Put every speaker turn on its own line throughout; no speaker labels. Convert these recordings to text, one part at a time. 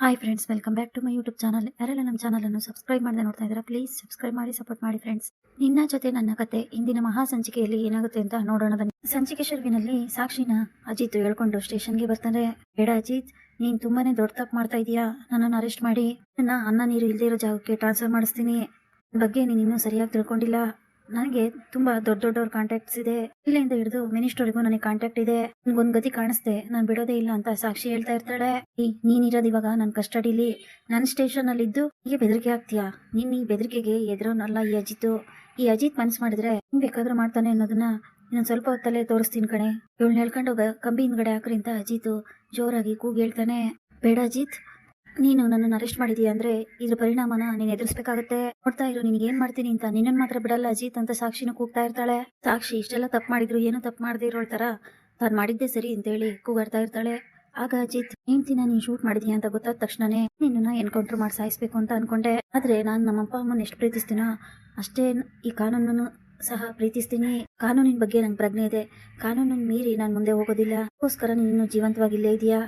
Hi friends welcome back to my YouTube channel ಯಾರೆಲ್ಲ ನಮ್ಮ ಚಾನಲನ್ನು ಸಬ್ಸ್ಕ್ರೈಬ್ ಮಾಡದೆ ನೋಡ್ತಾ ಇದ್ದೀರಾ ಪ್ಲೀಸ್ ಸಬ್ಸ್ಕ್ರೈಬ್ ಮಾಡಿ ಸಪೋರ್ಟ್ ಮಾಡಿ ಫ್ರೆಂಡ್ಸ್ ನಿನ್ನ ಜೊತೆ ನನ್ನ ಕತೆ, ಇಂದಿನ ಮಹಾ ಸಂಚಿಕೆಯಲ್ಲಿ ಏನಾಗುತ್ತೆ ಅಂತ ನೋಡೋಣ ಬನ್ನಿ. ಸಂಚಿಕೆ ಶರ್ವಿನಲ್ಲಿ ಸಾಕ್ಷಿನ ಅಜಿತ್ ಹೇಳ್ಕೊಂಡು ಸ್ಟೇಷನ್ಗೆ ಬರ್ತಾನೆ. ಬೇಡ ಅಜಿತ್, ನೀನ್ ತುಂಬಾನೇ ದೊಡ್ಡ ತಪ್ಪು ಮಾಡ್ತಾ ಇದೀಯಾ? ನನ್ನನ್ನು ಅರೆಸ್ಟ್ ಮಾಡಿ. ನನ್ನ ಅನ್ನ ನೀರು ಇಲ್ದೇ ಇರೋ ಜಾಗಕ್ಕೆ ಟ್ರಾನ್ಸ್ಫರ್ ಮಾಡಿಸ್ತೀನಿ. ಬಗ್ಗೆ ನೀನು ಇನ್ನೂ ಸರಿಯಾಗಿ ತಿಳ್ಕೊಂಡಿಲ್ಲ. ನನಗೆ ತುಂಬಾ ದೊಡ್ಡ ದೊಡ್ಡವ್ರ ಕಾಂಟ್ಯಾಕ್ಟ್ಸ್ ಇದೆ. ಇಲ್ಲಿಂದ ಹಿಡಿದು ಮಿನಿಸ್ಟರ್ಗೂ ನನಗೆ ಕಾಂಟ್ಯಾಕ್ಟ್ ಇದೆ. ನನ್ಗೊಂದ್ ಗತಿ ಕಾಣಿಸ್ತೆ ನಾನು ಬಿಡೋದೇ ಇಲ್ಲ ಅಂತ ಸಾಕ್ಷಿ ಹೇಳ್ತಾ ಇರ್ತಾಳೆ. ಈ ಇರೋದ್ ಇವಾಗ ನನ್ ಕಸ್ಟಡಿಲಿ. ನನ್ನ ಸ್ಟೇಷನ್ ಅಲ್ಲಿ ಇದ್ದು ಹೀಗೆ ಬೆದರಿಕೆ ಆಗ್ತೀಯಾ? ನಿನ್ ಈ ಬೆದರಿಕೆಗೆ ಎದುರೋನಲ್ಲ ಈ ಅಜಿತ್ ಈ ಅಜಿತ್ ಮನ್ಸ್ ಮಾಡಿದ್ರೆ ಹಿಂಗ್ ಬೇಕಾದ್ರೂ ಮಾಡ್ತಾನೆ ಅನ್ನೋದನ್ನ ಇನ್ನೊಂದ್ ಸ್ವಲ್ಪ ತಲೆ ತೋರಿಸ್ತೀನಿ ಕಣೆ. ಇವಳನ್ನ ಹೇಳ್ಕೊಂಡು ಹೋಗ, ಕಂಬಿ ಹಿಂದ್ಗಡೆ ಹಾಕ್ರಿ ಅಂತ ಅಜಿತ್ ಜೋರಾಗಿ ಕೂಗಿ ಹೇಳ್ತಾನೆ. ಬೇಡ ಅಜಿತ್ ನೀನು ನನ್ನನ್ನು ಅರೆಸ್ಟ್ ಮಾಡಿದೀಯ ಅಂದ್ರೆ ಇದ್ರ ಪರಿಣಾಮನ ನೀನ್ ಎದುರಿಸ್ಬೇಕಾಗತ್ತೆ. ನೋಡ್ತಾ ಇರು, ನಿನ್ಗೆ ಏನ್ ಮಾಡ್ತೀನಿ ಅಂತ. ನಿನ್ನನ್ ಮಾತ್ರ ಬಿಡಲ್ಲ, ಅಜಿತ್ ಅಂತ ಸಾಕ್ಷಿನ ಕೂಗ್ತಾ ಇರ್ತಾಳೆ. ಸಾಕ್ಷಿ ಇಷ್ಟೆಲ್ಲ ತಪ್ಪು ಮಾಡಿದ್ರು, ಏನು ತಪ್ಪು ಮಾಡದೇ ಇರೋ ತರ ತಾನು ಮಾಡಿದ್ದೆ ಸರಿ ಅಂತ ಹೇಳಿ ಕೂಗಾಡ್ತಾ ಇರ್ತಾಳೆ. ಆಗ ಅಜಿತ್, ಹೆಂಡ್ತಿನ ನೀನ್ ಶೂಟ್ ಮಾಡಿದೀಯ ಅಂತ ಗೊತ್ತಾದ ತಕ್ಷಣನೇ ನಿನ್ನ ಎನ್ಕೌಂಟರ್ ಮಾಡಿ ಸಾಯಿಸ್ಬೇಕು ಅಂತ ಅನ್ಕೊಂಡೆ. ಆದ್ರೆ ನಾನು ನಮ್ಮ ಅಪ್ಪ ಅಮ್ಮನ ಎಷ್ಟು ಪ್ರೀತಿಸ್ತೀನೋ ಅಷ್ಟೇ ಈ ಕಾನೂನನ್ನು ಸಹ ಪ್ರೀತಿಸ್ತೀನಿ. ಕಾನೂನಿನ ಬಗ್ಗೆ ನಂಗೆ ಪ್ರಜ್ಞೆ ಇದೆ. ಕಾನೂನನ್ನು ಮೀರಿ ನಾನು ಮುಂದೆ ಹೋಗೋದಿಲ್ಲ. ಅದಕ್ಕೋಸ್ಕರ ನೀನು ಜೀವಂತವಾಗಿ ಇಲ್ಲೇ ಇದೆಯಾ?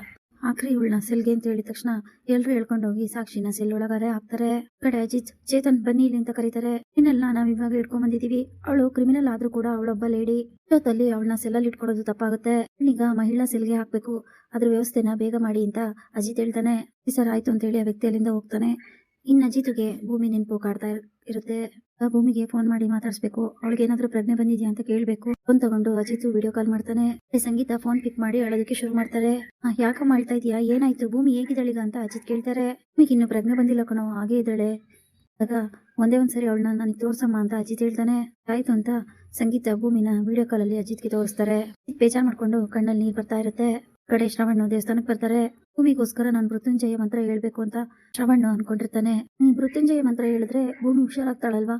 ಆಕ್ರಿ ಇವಳನ್ನ ಸೆಲ್ಗೆ ಅಂತ ಹೇಳಿದ ತಕ್ಷಣ ಎಲ್ರು ಹೇಳ್ಕೊಂಡು ಹೋಗಿ ಸಾಕ್ಷಿನ ಸೆಲ್ ಒಳಗಾರೆ ಹಾಕ್ತಾರೆ. ಕಡೆ ಅಜಿತ್, ಚೇತನ್, ಬನ್ನಿ ಇಲ್ಲಿ ಅಂತ ಕರೀತಾರೆ. ಇನ್ನೆಲ್ಲ ನಾವ್ ಇವಾಗ ಇಟ್ಕೊಂಡ್ ಬಂದಿದೀವಿ. ಅವಳು ಕ್ರಿಮಿನಲ್ ಆದ್ರೂ ಕೂಡ ಅವಳೊಬ್ಬ ಲೇಡಿ ಜೊತಲ್ಲಿ ಅವಳನ್ನ ಸೆಲ್ಲಲ್ಲಿ ಇಟ್ಕೊಳ್ಳೋದು ತಪ್ಪಾಗುತ್ತೆ. ಈಗ ಮಹಿಳಾ ಸೆಲ್ಗೆ ಹಾಕ್ಬೇಕು. ಅದ್ರ ವ್ಯವಸ್ಥೆನ ಬೇಗ ಮಾಡಿ ಅಂತ ಅಜಿತ್ ಹೇಳ್ತಾನೆ. "ಈ ಸರ್ ಆಯ್ತು ಅಂತ ಹೇಳಿ ಆ ವ್ಯಕ್ತಿ ಅಲ್ಲಿಂದ ಹೋಗ್ತಾನೆ. ಇನ್ನು ಅಜಿತ್ಗೆ ಭೂಮಿ ನೆನಪು ಕಾಡ್ತಾ ಇರುತ್ತೆ. ಭೂಮಿಗೆ ಫೋನ್ ಮಾಡಿ ಮಾತಾಡಿಸ್ಬೇಕು. ಅವಳಿಗೆ ಏನಾದ್ರೂ ಪ್ರಜ್ಞೆ ಬಂದಿದ್ಯಾ ಅಂತ ಕೇಳ್ಬೇಕು. ಫೋನ್ ತಗೊಂಡು ಅಜಿತ್ ವಿಡಿಯೋ ಕಾಲ್ ಮಾಡ್ತಾನೆ. ಸಂಗೀತ ಫೋನ್ ಪಿಕ್ ಮಾಡಿ ಅಳೋದಕ್ಕೆ ಶುರು ಮಾಡ್ತಾರೆ. ಯಾಕೆ ಮಾಡ್ತಾ ಇದೀಯಾ? ಏನಾಯ್ತು? ಭೂಮಿ ಹೇಗಿದ್ದಾಳೀಗ ಅಂತ ಅಜಿತ್ ಕೇಳ್ತಾರೆ. ಭೂಮಿಗೆ ಇನ್ನು ಪ್ರಜ್ಞೆ ಬಂದಿಲ್ಲ ಕಣೋ, ಹಾಗೆ ಇದ್ದಾಳೆ. ಆಗ ಒಂದೇ ಒಂದ್ಸರಿ ಅವಳನ್ನ ನನಗೆ ತೋರ್ಸಮ್ಮ ಅಂತ ಅಜಿತ್ ಹೇಳ್ತಾನೆ. ಆಯ್ತು ಅಂತ ಸಂಗೀತ ಭೂಮಿನ ವಿಡಿಯೋ ಕಾಲಲ್ಲಿ ಅಜಿತ್ಗೆ ತೋರಿಸ್ತಾರೆ. ಬೇಜಾರು ಮಾಡ್ಕೊಂಡು ಕಣ್ಣಲ್ಲಿ ನೀರು ಬರ್ತಾ ಇರುತ್ತೆ. ಕಡೆ ಶ್ರಾವಣ ದೇವಸ್ಥಾನಕ್ಕೆ ಬರ್ತಾರೆ. ಭೂಮಿಗೋಸ್ಕರ ನಾನು ಮೃತ್ಯುಂಜಯ ಮಂತ್ರ ಹೇಳ್ಬೇಕು ಅಂತ ಶ್ರವಣ್ ಅನ್ಕೊಂಡಿರ್ತಾನೆ. ನೀನ್ ಮೃತ್ಯುಂಜಯ ಮಂತ್ರ ಹೇಳಿದ್ರೆ ಭೂಮಿ ಹುಷಾರಾಗ್ತಾಳಲ್ವಾ?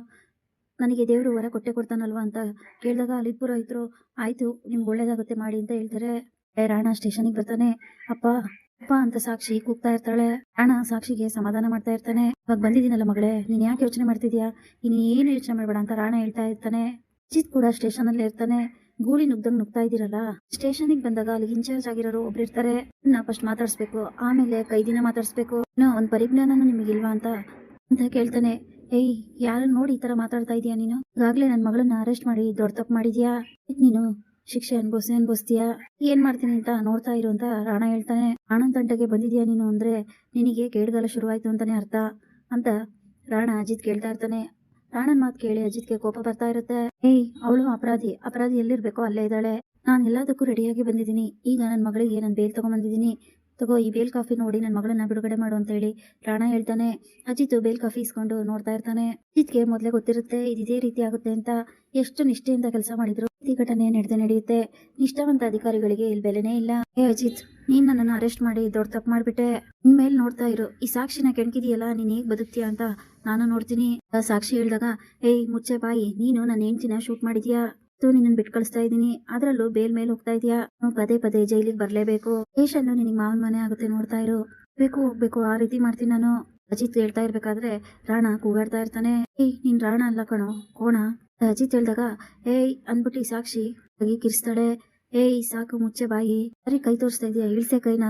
ನನಗೆ ದೇವರು ವರ ಕೊಟ್ಟೆ ಕೊಡ್ತಾನಲ್ವಾ ಅಂತ ಕೇಳಿದಾಗ ಅಲ್ಲಿ ಪುರೋಹಿತರು ಆಯ್ತು, ನಿಮ್ಗೆ ಒಳ್ಳೇದಾಗುತ್ತೆ ಮಾಡಿ ಅಂತ ಹೇಳ್ತಾರೆ. ರಾಣ ಸ್ಟೇಷನ್ಗೆ ಬರ್ತಾನೆ. ಅಪ್ಪ ಅಪ್ಪ ಅಂತ ಸಾಕ್ಷಿ ಕೂಗ್ತಾ ಇರ್ತಾಳೆ. ರಾಣ ಸಾಕ್ಷಿಗೆ ಸಮಾಧಾನ ಮಾಡ್ತಾ ಇರ್ತಾನೆ. ಇವಾಗ ಬಂದಿದ್ದೀನಲ್ಲ ಮಗಳೇ, ನೀನ್ ಯಾಕೆ ಯೋಚನೆ ಮಾಡ್ತಿದ್ಯಾ? ಇನ್ನೇನು ಯೋಚನೆ ಮಾಡಬೇಡ ಅಂತ ರಾಣ ಹೇಳ್ತಾ ಇರ್ತಾನೆ. ಅಜಿತ್ ಕೂಡ ಸ್ಟೇಷನ್ ಅಲ್ಲಿ ಇರ್ತಾನೆ. ಗೂಳಿ ನುಗ್ದಂಗ್ ನುಗ್ತಾ ಇದೀರಲ್ಲ ಸ್ಟೇಷನ್ಗೆ ಬಂದಾಗ ಅಲ್ಲಿ ಇನ್ಚಾರ್ಜ್ ಆಗಿರೋರು ಒಬ್ರು ಇರ್ತಾರೆ ನಾ ಫಸ್ಟ್ ಮಾತಾಡ್ಸ್ಬೇಕು, ಆಮೇಲೆ ಕೈದಿನ ಮಾತಾಡ್ಸ್ಬೇಕು. ನಾ ಒಂದ್ ಪರಿಜ್ಞಾನನೂ ನಿಮಗಿಲ್ವಾ ಅಂತ ಅಂತ ಕೇಳ್ತಾನೆ. ಏಯ್ ಯಾರನ್ನ ನೋಡಿ ಈ ತರ ಮಾತಾಡ್ತಾ ಇದೀಯಾ ನೀನು? ಈಗಾಗ್ಲೇ ನನ್ನ ಮಗಳನ್ನ ಅರೆಸ್ಟ್ ಮಾಡಿ ದೊಡ್ಡ ತಪ್ಪು ಮಾಡಿದ್ಯಾ? ನೀನು ಶಿಕ್ಷೆ ಅನ್ಭವಿಸಿ ಅನ್ಭವಿಸ್ತೀಯಾ? ಏನ್ ಮಾಡ್ತೀನಿ ಅಂತ ನೋಡ್ತಾ ಇರು ಅಂತ ರಾಣ ಹೇಳ್ತಾನೆ. ಆನಂದ್ ತಂಟೆಗೆ ಬಂದಿದ್ಯಾ ನೀನು ಅಂದ್ರೆ ನಿನಗೆ ಕೇಳ್ಗಾಲ ಶುರುವಾಯ್ತು ಅಂತಾನೆ ಅರ್ಥ ಅಂತ ರಾಣ ಅಜಿತ್ ಕೇಳ್ತಾ ಇರ್ತಾನೆ. ರಾಣನ್ ಮಾತು ಕೇಳಿ ಅಜಿತ್ಗೆ ಕೋಪ ಬರ್ತಾ ಇರುತ್ತೆ. ಏಯ್, ಅವಳು ಅಪರಾಧಿ. ಅಪರಾಧಿ ಎಲ್ಲಿರ್ಬೇಕೋ ಅಲ್ಲೇ ಇದ್ದಾಳೆ. ನಾನು ಎಲ್ಲದಕ್ಕೂ ರೆಡಿಯಾಗಿ ಬಂದಿದ್ದೀನಿ. ಈಗ ನನ್ನ ಮಗಳಿಗೆ ನಾನು ಬೇಲ್ ತಗೊಂಬಂದಿದ್ದೀನಿ ತಗೋ, ಈ ಬೇಲ್ ಕಾಫಿ ನೋಡಿ ನನ್ನ ಮಗಳನ್ನ ಬಿಡುಗಡೆ ಮಾಡು ಅಂತ ಹೇಳಿ ರಾಣ ಹೇಳ್ತಾನೆ. ಅಜಿತ್ ಬೇಲ್ ಕಾಫಿ ಇಸ್ಕೊಂಡು ನೋಡ್ತಾ ಇರ್ತಾನೆ. ಅಜಿತ್ಗೆ ಮೊದಲೇ ಗೊತ್ತಿರುತ್ತೆ, ಇದು ಇದೇ ರೀತಿ ಆಗುತ್ತೆ ಅಂತ ಎಷ್ಟು ನಿಷ್ಠೆಯಿಂದ ಕೆಲಸ ಮಾಡಿದ್ರು. ಈ ಘಟನೆ ನಡೆದೇ ನಡೆಯುತ್ತೆ. ನಿಷ್ಠಾವಂತ ಅಧಿಕಾರಿಗಳಿಗೆ ಇಲ್ಲಿ ಬೆಲೆನೇ ಇಲ್ಲ. ಏ ಅಜಿತ್, ನೀನ್ ನನ್ನನ್ನು ಅರೆಸ್ಟ್ ಮಾಡಿ ದೊಡ್ಡ ತಪ್ಪು ಮಾಡ್ಬಿಟ್ಟೆ. ಇನ್ಮೇಲೆ ನೋಡ್ತಾ ಇರು. ಈ ಸಾಕ್ಷಿನ ಕೆಣಕಿದೀಯಲ್ಲ, ನೀನ್ ಹೇಗ್ ಬದುಕ್ತೀಯ ಅಂತ ನಾನು ನೋಡ್ತೀನಿ. ಸಾಕ್ಷಿ ಹೇಳಿದಾಗ, ಏಯ್ ಮುಚ್ಚೆ ಬಾಯಿ, ನೀನು ನನ್ನ ಹೆಂಡತಿನ ಶೂಟ್ ಮಾಡಿದ್ಯಾ? ನಿನ್ನ ಬಿಟ್ ಕಳಿಸ್ತಾ ಇದೀನಿ ಅದ್ರಲ್ಲೂ ಬೇಲ್ ಮೇಲೆ ಹೋಗ್ತಾ ಇದೀಯಾ? ನಾವು ಪದೇ ಪದೇ ಜೈಲಿಗೆ ಬರ್ಲೇಬೇಕು. ದೇಶನ್ನು ನಿನಗೆ ಮಾವನ್ ಮನೆ ಆಗುತ್ತೆ ನೋಡ್ತಾ ಇರು. ಬೇಕು ಹೋಗ್ಬೇಕು, ಆ ರೀತಿ ಮಾಡ್ತೀನಿ ನಾನು. ಅಜಿತ್ ಹೇಳ್ತಾ ಇರ್ಬೇಕಾದ್ರೆ ರಾಣ ಕೂಗಾಡ್ತಾ ಇರ್ತಾನೆ. ಏಯ್, ನಿನ್ ರಾಣ ಅಲ್ಲ ಕಣೋ, ಕೋಣ. ಅಜಿತ್ ಹೇಳ್ದಾಗ, ಏಯ್, ಅಂದ್ಬಿಟ್ಟು ಸಾಕ್ಷಿ ಕಿರ್ಸ್ತಾಳೆ. ಏಯ್, ಸಾಕು, ಮುಚ್ಚೆ ಬಾಯಿ. ಸರಿ ಕೈ ತೋರಿಸ್ತಾ ಇದೀಯಾ? ಇಳ್ಸೆ ಕೈನ?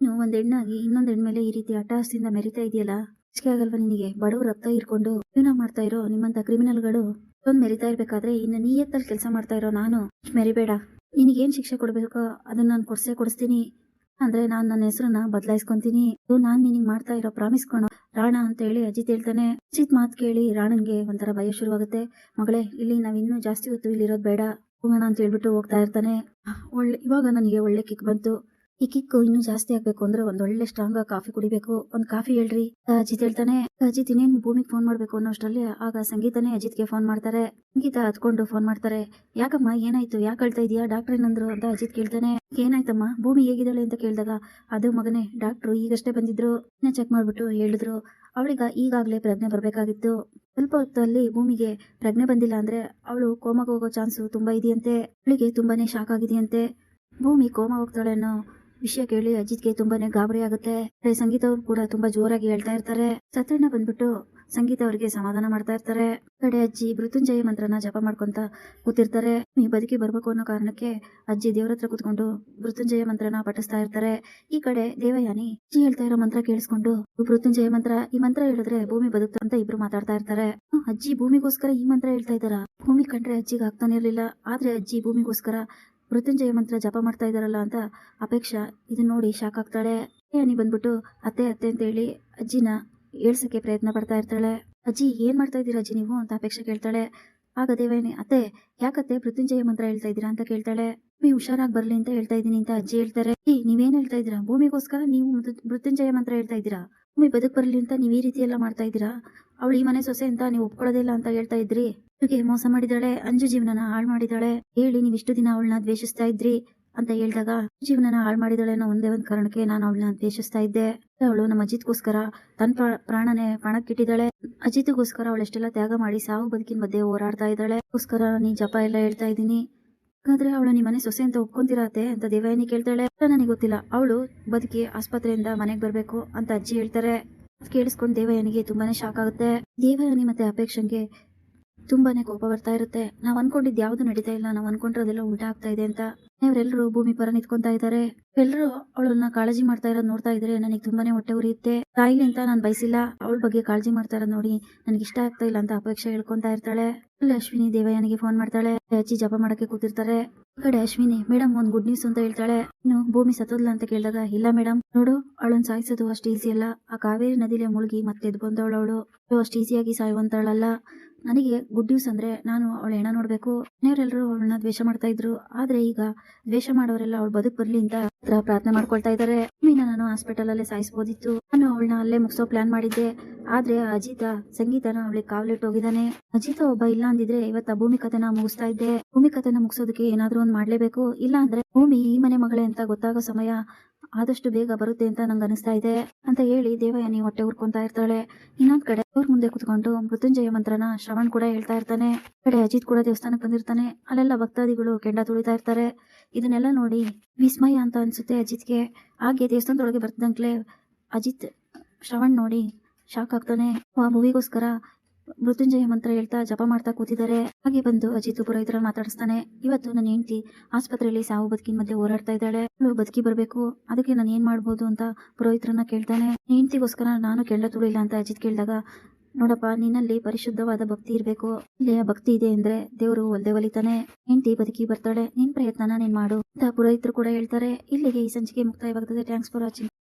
ನೀನು ಒಂದ್ ಹೆಣ್ಣಾಗಿ ಇನ್ನೊಂದ್ ಹೆಣ್ಮೇಲೆ ಈ ರೀತಿ ಅಟ್ಟಹಾಸದಿಂದ ಮೆರಿತಾ ಇದೆಯಲ್ಲ? ಇಷ್ಟೇ ಆಗಲ್ವಾ ನಿನಗೆ? ಬಡವ್ರ ರಕ್ತ ಇರ್ಕೊಂಡು ಜೀವನ ಮಾಡ್ತಾ ಇರೋ ನಿಮ್ಮಂತ ಕ್ರಿಮಿನಲ್ಗಳು ಒಂದ್ ಮೆರಿತಾ ಇರ್ಬೇಕಾದ್ರೆ ಇನ್ನು ನೀಯತ್ತಲ್ಲಿ ಕೆಲಸ ಮಾಡ್ತಾ ಇರೋ ನಾನು, ಮೆರಿಬೇಡ. ನಿನಗೇನ್ ಶಿಕ್ಷೆ ಕೊಡ್ಬೇಕೋ? ಅದನ್ನ ನಾನು ಕೊಡ್ಸೇ ಕೊಡಿಸ್ತೀನಿ. ಅಂದ್ರೆ ನಾನು ನನ್ನ ಹೆಸರನ್ನ ಬದಲಾಯಿಸ್ಕೊಂತೀನಿ. ಅದು ನಾನ್ ನಿನಗ್ ಮಾಡ್ತಾ ಇರೋ ಪ್ರಾಮಿಸ್ ಕೊಡೋ. ರಾಣ ಅಂತ ಹೇಳಿ ಅಜಿತ್ ಹೇಳ್ತಾನೆ. ಅಜಿತ್ ಮಾತು ಕೇಳಿ ರಾಣನ್ಗೆ ಒಂಥರ ಭಯ ಶುರುವಾಗುತ್ತೆ. ಮಗಳೇ, ಇಲ್ಲಿ ನಾವ್ ಇನ್ನೂ ಜಾಸ್ತಿ ಹೊತ್ತು ಇಲ್ಲಿರೋದು ಬೇಡ. ಹೋಗೋಣ ಅಂತ ಹೇಳ್ಬಿಟ್ಟು ಹೋಗ್ತಾ ಇರ್ತಾನೆ. ಒಳ್ಳೆ, ಇವಾಗ ನನಗೆ ಒಳ್ಳೆ ಕಿಕ್ ಬಂತು. ಈ ಕಿಕ್ಕು ಇನ್ನೂ ಜಾಸ್ತಿ ಆಗ್ಬೇಕು ಅಂದ್ರೆ ಒಂದ್ ಒಳ್ಳೆ ಸ್ಟ್ರಾಂಗ್ ಕಾಫಿ ಕುಡಿಬೇಕು. ಒಂದ್ ಕಾಫಿ ಹೇಳ್ರಿ. ಅಜಿತ್ ಹೇಳ್ತಾನೆ, ಅಜಿತ್, ಇನ್ನೇನು ಭೂಮಿಗೆ ಫೋನ್ ಮಾಡ್ಬೇಕು ಅನ್ನೋಷ್ಟರಲ್ಲಿ? ಆಗ ಸಂಗೀತನೇ ಅಜಿತ್ಗೆ ಫೋನ್ ಮಾಡ್ತಾರೆ. ಸಂಗೀತ ಹತ್ಕೊಂಡು ಫೋನ್ ಮಾಡ್ತಾರೆ. ಯಾಕಮ್ಮ, ಏನಾಯ್ತು? ಯಾಕೆ ಹೇಳ್ತಾ ಇದೀಯಾ? ಡಾಕ್ಟರ್ ಏನಂದ್ರು? ಅಂತ ಅಜಿತ್ ಕೇಳ್ತಾನೆ. ಏನಾಯ್ತಮ್ಮ? ಭೂಮಿ ಹೇಗಿದ್ದಾಳೆ? ಅಂತ ಕೇಳಿದಾಗ, ಅದು ಮಗನೇ ಡಾಕ್ಟ್ರು ಈಗಷ್ಟೇ ಬಂದಿದ್ರು. ಚೆಕ್ ಮಾಡ್ಬಿಟ್ಟು ಹೇಳಿದ್ರು. ಅವಳಿಗ ಈಗಾಗ್ಲೇ ಪ್ರಜ್ಞೆ ಬರ್ಬೇಕಾಗಿತ್ತು. ಸ್ವಲ್ಪ ಹೊತ್ತಲ್ಲಿ ಭೂಮಿಗೆ ಪ್ರಜ್ಞೆ ಬಂದಿಲ್ಲ ಅಂದ್ರೆ ಅವಳು ಕೋಮಾಗ ಹೋಗೋ ಚಾನ್ಸ್ ತುಂಬಾ ಇದೆಯಂತೆ. ಅವಳಿಗೆ ತುಂಬಾನೇ ಶಾಕ್ ಆಗಿದೆಯಂತೆ. ಭೂಮಿ ಕೋಮ ಹೋಗ್ತಾಳೆ ಅನ್ನೋ ವಿಷಯ ಕೇಳಿ ಅಜಿತ್ಗೆ ತುಂಬಾನೇ ಗಾಬರಿ ಆಗುತ್ತೆ. ಸಂಗೀತ ಅವ್ರು ಕೂಡ ತುಂಬಾ ಜೋರಾಗಿ ಹೇಳ್ತಾ ಇರ್ತಾರೆ. ಸತ್ತಣ್ಣ ಬಂದ್ಬಿಟ್ಟು ಸಂಗೀತ ಅವರಿಗೆ ಸಮಾಧಾನ ಮಾಡ್ತಾ ಇರ್ತಾರೆ. ಕಡೆ ಅಜ್ಜಿ ಮೃತ್ಯುಂಜಯ ಮಂತ್ರನ ಜಪ ಮಾಡ್ಕೊಂತ ಕೂತಿರ್ತಾರೆ. ಈ ಬದುಕಿ ಬರ್ಬೇಕು ಅನ್ನೋ ಕಾರಣಕ್ಕೆ ಅಜ್ಜಿ ದೇವ್ರ ಹತ್ರ ಕೂತ್ಕೊಂಡು ಮೃತ್ಯುಂಜಯ ಮಂತ್ರನ ಪಠಿಸ್ತಾ ಇರ್ತಾರೆ. ಈ ಕಡೆ ದೇವಯಾನಿ ಅಜ್ಜಿ ಹೇಳ್ತಾ ಇರೋ ಮಂತ್ರ ಕೇಳಿಸ್ಕೊಂಡು ಮೃತ್ಯುಂಜಯ ಮಂತ್ರ, ಈ ಮಂತ್ರ ಹೇಳಿದ್ರೆ ಭೂಮಿ ಬದುಕ್ತ ಅಂತ ಇಬ್ರು ಮಾತಾಡ್ತಾ ಇರ್ತಾರೆ. ಅಜ್ಜಿ ಭೂಮಿಗೋಸ್ಕರ ಈ ಮಂತ್ರ ಹೇಳ್ತಾ ಇದ್ದಾರಾ? ಭೂಮಿ ಕಂಡ್ರೆ ಅಜ್ಜಿಗೆ ಆಗ್ತಾನೆ ಇರ್ಲಿಲ್ಲ. ಆದ್ರೆ ಅಜ್ಜಿ ಭೂಮಿಗೋಸ್ಕರ ಮೃತ್ಯುಂಜಯ ಮಂತ್ರ ಜಪ ಮಾಡ್ತಾ ಇದಾರಲ್ಲ ಅಂತ ಅಪೇಕ್ಷಾ ಇದನ್ನ ನೋಡಿ ಶಾಕ್ ಆಗ್ತಾಳೆ. ಅನಿ ಬಂದ್ಬಿಟ್ಟು, ಅತ್ತೆ ಅತ್ತೆ ಅಂತ ಹೇಳಿ ಅಜ್ಜಿನ ಏಳ್ಸಕ್ಕೆ ಪ್ರಯತ್ನ ಪಡ್ತಾ ಇರ್ತಾಳೆ. ಅಜ್ಜಿ, ಏನ್ ಮಾಡ್ತಾ ಇದ್ದೀರಾ ಅಜ್ಜಿ ನೀವು? ಅಂತ ಅಪೇಕ್ಷೆ ಕೇಳ್ತಾಳೆ. ಆಗ ದೇವೇನಿ ಅತ್ತೆ, ಯಾಕತ್ತೆ ಮೃತ್ಯುಂಜಯ ಮಂತ್ರ ಹೇಳ್ತಾ ಇದ್ದೀರಾ ಅಂತ ಕೇಳ್ತಾಳೆ. ಭೂಮಿ ಹುಷಾರಾಗಿ ಬರ್ಲಿ ಅಂತ ಹೇಳ್ತಾ ಇದ್ದೀನಿ ಅಂತ ಅಜ್ಜಿ ಹೇಳ್ತಾರೆ. ಏ, ನೀವೇನ್ ಹೇಳ್ತಾ ಇದ್ದೀರಾ? ಭೂಮಿಗೋಸ್ಕರ ನೀವು ಮೃತ್- ಮೃತ್ಯುಂಜಯ ಮಂತ್ರ ಹೇಳ್ತಾ ಇದ್ದೀರಾ? ಭೂಮಿ ಬದುಕ್ ಬರ್ಲಿ ಅಂತ ನೀವು ಈ ರೀತಿ ಎಲ್ಲ ಮಾಡ್ತಾ ಇದ್ದೀರಾ? ಅವಳು ಈ ಮನೆ ಸೊಸೆ ಅಂತ ನೀವು ಒಪ್ಕೊಳ್ಳೋದಿಲ್ಲ ಅಂತ ಹೇಳ್ತಾ ಇದ್ರಿ? ಇವ್ರಿಗೆ ಮೋಸ ಮಾಡಿದಾಳೆ ಅಂಜು ಜೀವನನ ಹಾಳು ಮಾಡಿದಾಳೆ ಹೇಳಿ ನೀವು ಇಷ್ಟು ದಿನ ಅವಳನ್ನ ದ್ವೇಷಿಸ್ತಾ ಇದ್ರಿ ಅಂತ ಹೇಳಿದಾಗ ಜೀವನನ ಹಾಳು ಮಾಡಿದಾಳೆ ಅನ್ನೋ ಒಂದೇ ಒಂದು ಕಾರಣಕ್ಕೆ ನಾನು ಅವಳನ್ನ ದ್ವೇಷಿಸ್ತಾ ಇದ್ದೆ. ಅವಳು ನಮ್ಮ ಅಜಿತ್ಗೋಸ್ಕರ ತನ್ನ ಪ್ರ- ಪ್ರಾಣನೇ ಪಣಕ್ಕಿಟ್ಟಿದ್ದಾಳೆ. ಅಜಿತ್ಗೋಸ್ಕರ ಅವಳು ಎಷ್ಟೆಲ್ಲ ತ್ಯಾಗ ಮಾಡಿ ಸಾವು ಬದುಕಿನ ಮಧ್ಯೆ ಹೋರಾಡ್ತಾ ಇದ್ದಾಳೆ. ಗೋಸ್ಕರ ನೀ ಜಪ ಎಲ್ಲ ಹೇಳ್ತಾ ಇದ್ದೀನಿ. ಹಾಗಾದ್ರೆ ಅವಳು ನಿಮ್ಮ ಮನೆ ಸೊಸೆ ಅಂತ ಒಪ್ಕೊಂತಿರತ್ತೆ ಅಂತ ದೇವಯಾನಿ ಕೇಳ್ತಾಳೆ. ನನಗೆ ಗೊತ್ತಿಲ್ಲ. ಅವಳು ಬದುಕಿ ಆಸ್ಪತ್ರೆಯಿಂದ ಮನೆಗೆ ಬರಬೇಕು ಅಂತ ಅಜ್ಜಿ ಹೇಳ್ತಾರೆ. ಕೇಳಿಸ್ಕೊಂಡು ದೇವಯ್ಯನಿಗೆ ತುಂಬಾನೇ ಶಾಕ್ ಆಗುತ್ತೆ. ದೇವಯಾನಿ ಮತ್ತೆ ಅಪೇಕ್ಷಂಗೆ ತುಂಬಾನೇ ಕೋಪ ಬರ್ತಾ ಇರುತ್ತೆ. ನಾವ್ ಅನ್ಕೊಂಡಿದ್ ಯಾವ್ದು ನಡೀತಾ ಇಲ್ಲ, ನಾವ್ ಅನ್ಕೊಂಡಿರೋದೆಲ್ಲ ಉಲ್ಟಾ ಆಗ್ತಾ ಇದೆ ಅಂತ ಇವರೆಲ್ಲರೂ ಭೂಮಿ ಪರ ನಿಂತ್ಕೊಂತಾ ಇದ್ದಾರೆ. ಎಲ್ಲರೂ ಅವಳನ್ನ ಕಾಳಜಿ ಮಾಡ್ತಾ ಇರೋದ್ ನೋಡ್ತಾ ಇದ್ರೆ ನನಗೆ ತುಂಬಾನೇ ಹೊಟ್ಟೆ ಉರಿಯುತ್ತೆ. ತಾಯಿಲಿ ಅಂತ ನಾನು ಬಯಸಿಲ್ಲ. ಅವಳ ಬಗ್ಗೆ ಕಾಳಜಿ ಮಾಡ್ತಾ ಇರೋದ್ ನೋಡಿ ನನಗೆ ಇಷ್ಟ ಆಗ್ತಾ ಇಲ್ಲ ಅಂತ ಅಪೇಕ್ಷೆ ಹೇಳ್ಕೊಂತಾ ಇರ್ತಾಳೆ. ಅಶ್ವಿನಿ ದೇವಯಾನಿಗೆ ಫೋನ್ ಮಾಡ್ತಾಳೆ. ಅಜ್ಜಿ ಜಪ ಮಾಡಕ್ಕೆ ಕೂತಿರ್ತಾರೆ. ಕಡೆ ಅಶ್ವಿನಿ ಮೇಡಮ್ ಒಂದ್ ಗುಡ್ ನ್ಯೂಸ್ ಅಂತ ಹೇಳ್ತಾಳೆ. ಇನ್ನು ಭೂಮಿ ಸತ್ತೋದ್ಲ ಅಂತ ಕೇಳಿದಾಗ, ಇಲ್ಲ ಮೇಡಮ್ ನೋಡು, ಅವಳನ್ನ ಸಾಯಿಸೋದು ಅಷ್ಟು ಈಸಿ ಅಲ್ಲ. ಆ ಕಾವೇರಿ ನದಿಲೆ ಮುಳುಗಿ ಮತ್ತೆ ಎದ್ದು ಬಂದವಳು ಅವಳು. ಅಷ್ಟು ಈಸಿಯಾಗಿ ಸಾಯುವಂತಳಲ್ಲ ನನಗೆ ಗುಡ್ ನ್ಯೂಸ್ ಅಂದ್ರೆ ನಾನು ಅವಳ ಹೆಣ ನೋಡ್ಬೇಕು. ಮನೆಯವರೆಲ್ಲರೂ ಅವಳನ್ನ ದ್ವೇಷ ಮಾಡ್ತಾ ಇದ್ರು. ಆದ್ರೆ ಈಗ ದ್ವೇಷ ಮಾಡೋರೆಲ್ಲ ಅವಳು ಬದುಕ್ ಬರ್ಲಿ ಅಂತ ಪ್ರಾರ್ಥನೆ ಮಾಡ್ಕೊಳ್ತಾ ಇದ್ದಾರೆ ಮೀನ ನಾನು ಹಾಸ್ಪಿಟಲ್ ಅಲ್ಲೇ ಸಾಯಿಸಬಹುದಿತ್ತು ಅವಳನ್ನ ಅಲ್ಲೇ ಮುಗಿಸೋ ಪ್ಲಾನ್ ಮಾಡಿದ್ದೆ. ಆದ್ರೆ ಅಜಿತ, ಸಂಗೀತನ ಅವಳಿಗೆ ಕಾವಲಿಟ್ಟು ಹೋಗಿದ್ದಾನೆ. ಅಜಿತ ಒಬ್ಬ ಇಲ್ಲ ಅಂದಿದ್ರೆ ಇವತ್ತ ಭೂಮಿ ಕಥೆನ ಮುಗಿಸ್ತಾ ಇದ್ದೆ. ಭೂಮಿ ಕಥೆನ ಮುಗಿಸೋದಕ್ಕೆ ಏನಾದ್ರೂ ಒಂದ್ ಮಾಡ್ಲೇಬೇಕು. ಇಲ್ಲ ಅಂದ್ರೆ ಭೂಮಿ ಈ ಮನೆ ಮಗಳೇ ಅಂತ ಗೊತ್ತಾಗೋ ಸಮಯ ಆದಷ್ಟು ಬೇಗ ಬರುತ್ತೆ ಅಂತ ನಂಗೆ ಅನಿಸ್ತಾ ಇದೆ ಅಂತ ಹೇಳಿ ದೇವಯಾನಿ ಹೊಟ್ಟೆ ಉರ್ಕೊಂತಾ ಇರ್ತಾಳೆ. ಇನ್ನೊಂದ್ ಕಡೆ ಅವ್ರ ಮುಂದೆ ಕುತ್ಕೊಂಡು ಮೃತ್ಯುಂಜಯ ಮಂತ್ರನ ಶ್ರವಣ್ ಕೂಡ ಹೇಳ್ತಾ ಇರ್ತಾನೆ. ಕಡೆ ಅಜಿತ್ ಕೂಡ ದೇವಸ್ಥಾನಕ್ಕೆ ಬಂದಿರ್ತಾನೆ. ಅಲ್ಲೆಲ್ಲ ಭಕ್ತಾದಿಗಳು ಕೆಂಡ ತುಳಿತಾ ಇರ್ತಾರೆ. ಇದನ್ನೆಲ್ಲ ನೋಡಿ ವಿಸ್ಮಯ ಅಂತ ಅನ್ಸುತ್ತೆ ಅಜಿತ್ಗೆ. ಹಾಗೆ ದೇವಸ್ಥಾನದೊಳಗೆ ಬರ್ತಿದ್ದಂಗ್ಲೆ ಅಜಿತ್ ಶ್ರವಣ್ ನೋಡಿ ಶಾಕ್ ಆಗ್ತಾನೆ. ಆ ಮೂವಿಗೋಸ್ಕರ ಮೃತ್ಯುಂಜಯ ಮಂತ್ರ ಹೇಳ್ತಾ ಜಪ ಮಾಡ್ತಾ ಕೂತಿದ್ದಾರೆ. ಹಾಗೆ ಬಂದು ಅಜಿತ್ ಪುರೋಹಿತರ ಮಾತಾಡಿಸ್ತಾನೆ. ಇವತ್ತು ನನ್ನ ಹೆಂಡತಿ ಆಸ್ಪತ್ರೆಯಲ್ಲಿ ಸಾವು ಬದುಕಿನ ಮಧ್ಯೆ ಓಡಾಡ್ತಾ ಇದ್ದಾಳೆ. ಬದುಕಿ ಬರಬೇಕು. ಅದಕ್ಕೆ ನಾನು ಏನ್ ಮಾಡ್ಬೋದು ಅಂತ ಪುರೋಹಿತರನ್ನ ಕೇಳ್ತಾನೆ. ಹೆಂಡತಿಗೋಸ್ಕರ ನಾನು ಕೇಳ ತುಳಿಲ್ಲ ಅಂತ ಅಜಿತ್ ಕೇಳಿದಾಗ, ನೋಡಪ್ಪ, ನಿನ್ನಲ್ಲಿ ಪರಿಶುದ್ಧವಾದ ಭಕ್ತಿ ಇರಬೇಕು. ಇಲ್ಲಿ ಭಕ್ತಿ ಇದೆ ಅಂದ್ರೆ ದೇವರು ಒಲ್ದೆ ಒಲಿತಾನೆ. ಹೆಂಡತಿ ಬದುಕಿ ಬರ್ತಾಳೆ. ನಿನ್ ಪ್ರಯತ್ನ ನೀನ್ ಮಾಡು ಅಂತ ಪುರೋಹಿತರು ಕೂಡ ಹೇಳ್ತಾರೆ. ಇಲ್ಲಿಗೆ ಈ ಸಂಚಿಕೆ ಮುಕ್ತಾಯವಾಗುತ್ತದೆ ಥ್ಯಾಂಕ್ಸ್ ಫಾರ್ ವಾಚಿಂಗ್